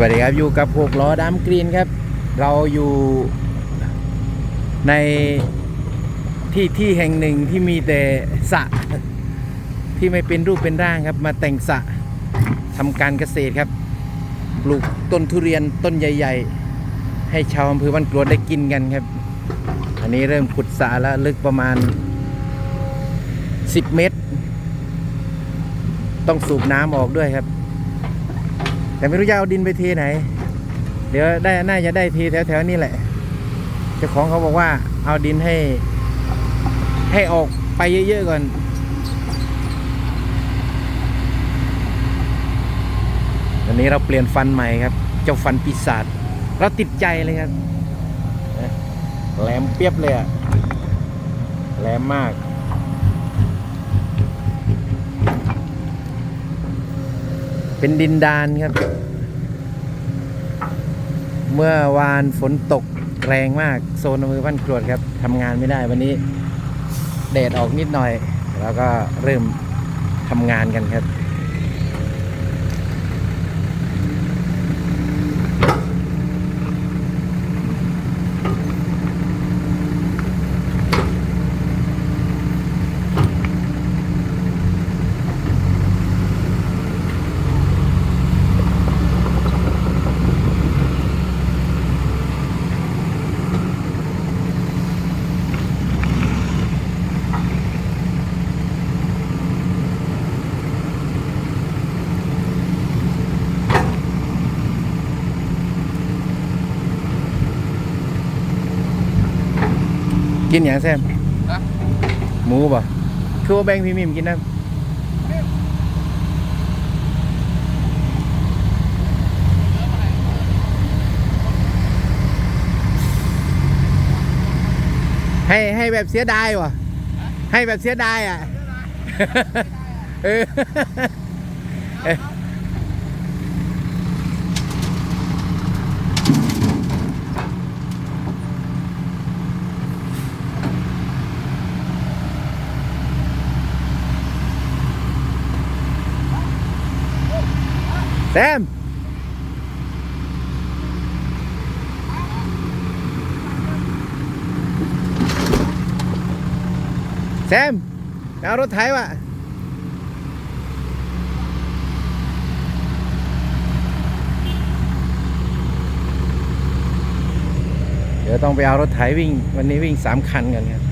วัสดีครับ อยู่กับหกล้อดำกรีนครับ เราอยู่ในที่ที่แห่งหนึ่งที่มีแต่สะที่ไม่เป็นรูปเป็นร่างครับ มาแต่งสะทำการเกษตรครับปลูกต้นทุเรียนต้นใหญ่ ๆ ให้ชาวอำเภอบ้านกรวดได้กินกันครับ อันนี้เริ่มขุดสะแล้วลึกประมาณ 10 เมตร ต้องสูบน้ำออกด้วยครับ แต่ไม่รู้จะเอาดินไปเทไหน เดี๋ยวได้น่าจะได้เทแถวๆนี้แหละเจ้าของเขาบอกว่าเอาดินให้ ให้ออกไปเยอะๆก่อนวันนี้เราเปลี่ยนฟันใหม่ครับ เจ้าฟันปีศาจเราติดใจเลยครับนแหลมเปียบเลยอะแหลมมาก เป็นดินดานครับ เมื่อวานฝนตกแรงมากโซนอำเภอบ้านกรวดครับทำงานไม่ได้วันนี้แดดออกนิดหน่อย แล้วก็เริ่มทำงานกันครับ กินอย่างแซมฮะ หมูป่ะคือว่าแบงค์พี่มิมกินนะให้ให้แบบเสียดายวะให้แบบเสียดายอะ เออ เออ แซมแซมเอารถไถวะเดี๋ยวต้องไปเอารถไถวิ่ง วันนี้วิ่งสามคันกันครับ